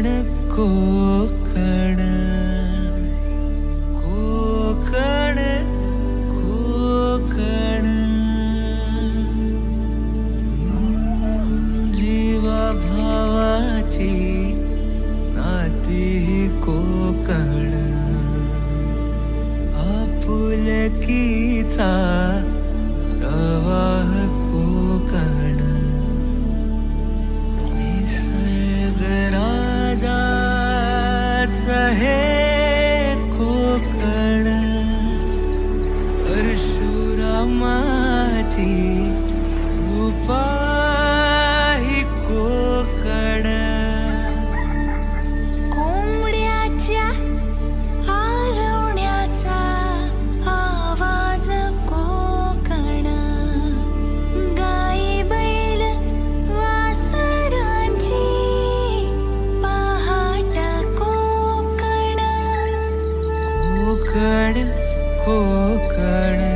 कोकण कोकण कोकण कोकण जीवा भावाची नाती कोकण. आपुलकीचा प्रवाह कोकण. ચહે કોકણ પરશુરામાજી കോക്കട് കോക്കട്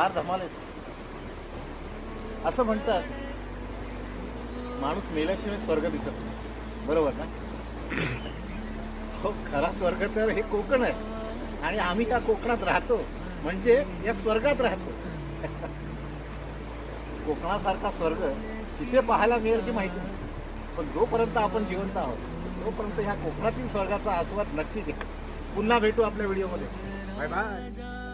फार धमाल येते असं म्हणतात माणूस मेल्याशिवाय स्वर्ग दिसत नाही. बरोबर ना? हो खरा स्वर्ग तर हे कोकण आहे. आणि आम्ही त्या कोकणात राहतो? म्हणजे या स्वर्गात राहतो. कोकणासारखा स्वर्ग तिथे पाहायला मिळेल की माहिती नाही. पण जोपर्यंत आपण जिवंत आहोत तोपर्यंत ह्या कोकणातील स्वर्गाचा आस्वाद नक्की घ्या. पुन्हा भेटू आपल्या व्हिडिओमध्ये. Bye bye.